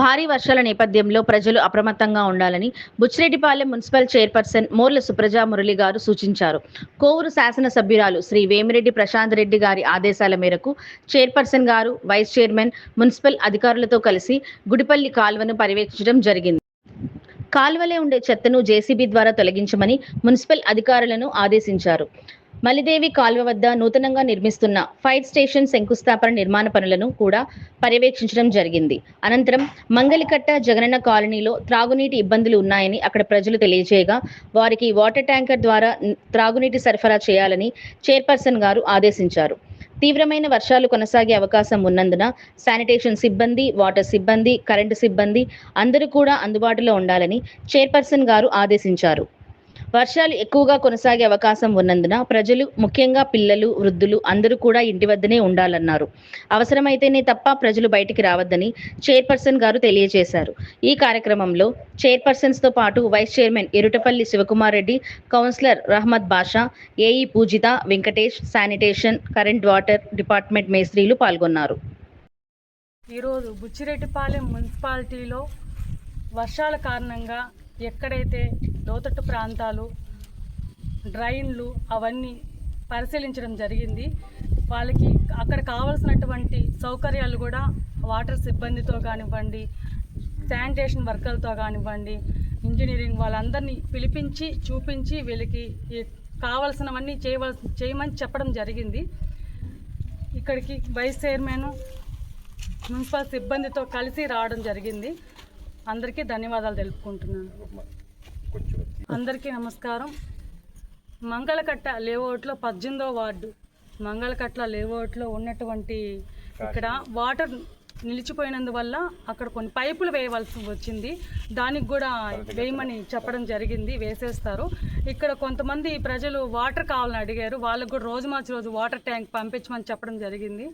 భారీ వర్షాల నేపథ్యంలో ప్రజలు అప్రమత్తంగా ఉండాలని బుచ్చిరెడ్డిపాలెం మున్సిపల్ చైర్పర్సన్ మోర్ల సుప్రజా మురళి గారు సూచించారు. కోవూరు శాసనసభ్యురాలు శ్రీ వేమిరెడ్డి ప్రశాంత్ రెడ్డి గారి ఆదేశాల మేరకు చైర్పర్సన్ గారు వైస్ చైర్మన్ మున్సిపల్ అధికారులతో కలిసి గుడిపల్లి కాల్వను పర్యవేక్షించడం జరిగింది. కాల్వలే ఉండే చెత్తను జేసీబీ ద్వారా తొలగించమని మున్సిపల్ అధికారులను ఆదేశించారు. మలిదేవి కాల్వ వద్ద నూతనంగా నిర్మిస్తున్న ఫైర్ స్టేషన్ శంకుస్థాపన నిర్మాణ పనులను కూడా పర్యవేక్షించడం జరిగింది. అనంతరం మంగలికట్ట జగనన్న కాలనీలో త్రాగునీటి ఇబ్బందులు ఉన్నాయని అక్కడ ప్రజలు తెలియజేయగా వారికి వాటర్ ట్యాంకర్ ద్వారా త్రాగునీటి సరఫరా చేయాలని చైర్పర్సన్ గారు ఆదేశించారు. తీవ్రమైన వర్షాలు కొనసాగే అవకాశం ఉన్నందున శానిటేషన్ సిబ్బంది వాటర్ సిబ్బంది కరెంటు సిబ్బంది అందరూ కూడా అందుబాటులో ఉండాలని చైర్పర్సన్ గారు ఆదేశించారు. వర్షాలు ఎక్కువగా కొనసాగే అవకాశం ఉన్నందున ప్రజలు ముఖ్యంగా పిల్లలు వృద్ధులు అందరూ కూడా ఇంటి వద్దనే ఉండాలన్నారు. అవసరమైతేనే తప్ప ప్రజలు బయటికి రావద్దని చైర్పర్సన్ గారు తెలియజేశారు. ఈ కార్యక్రమంలో చైర్పర్సన్స్తో పాటు vice chairman Erutapalli Sivakumar Reddy councillor Rahamad Basha AE Poojitha Venkatesh sanitation current water department మేస్త్రీలు పాల్గొన్నారు. ఈరోజు బుచ్చిరెడ్డిపాలెం మున్సిపాలిటీలో వర్షాల కారణంగా ఎక్కడైతే లోతట్టు ప్రాంతాలు డ్రైన్లు అవన్నీ పరిశీలించడం జరిగింది. వాళ్ళకి అక్కడ కావాల్సినటువంటి సౌకర్యాలు కూడా వాటర్ సిబ్బందితో కానివ్వండి శానిటేషన్ వర్కర్లతో కానివ్వండి ఇంజనీరింగ్ వాళ్ళందరినీ పిలిపించి చూపించి వీళ్ళకి కావలసినవన్నీ కావాల్సినవన్నీ చేయవలసి చేయమని చెప్పడం జరిగింది. ఇక్కడికి వైస్ చైర్మన్ మున్సిపల్ సిబ్బందితో కలిసి రావడం జరిగింది. అందరికీ ధన్యవాదాలు తెలుపుకుంటున్నాను. అందరికీ నమస్కారం. మంగళకట్ట లేఅవుట్లో పద్దెనిమిదో వార్డు మంగళకట్ల లేఅవుట్లో ఉన్నటువంటి ఇక్కడ వాటర్ నిలిచిపోయినందువల్ల అక్కడ కొన్ని పైపులు వేయవలసి వచ్చింది. దానికి కూడా వేయమని చెప్పడం జరిగింది వేసేస్తారు. ఇక్కడ కొంతమంది ప్రజలు వాటర్ కావాలని అడిగారు. వాళ్ళకు కూడా రోజు మార్చి రోజు వాటర్ ట్యాంక్ పంపించమని చెప్పడం జరిగింది.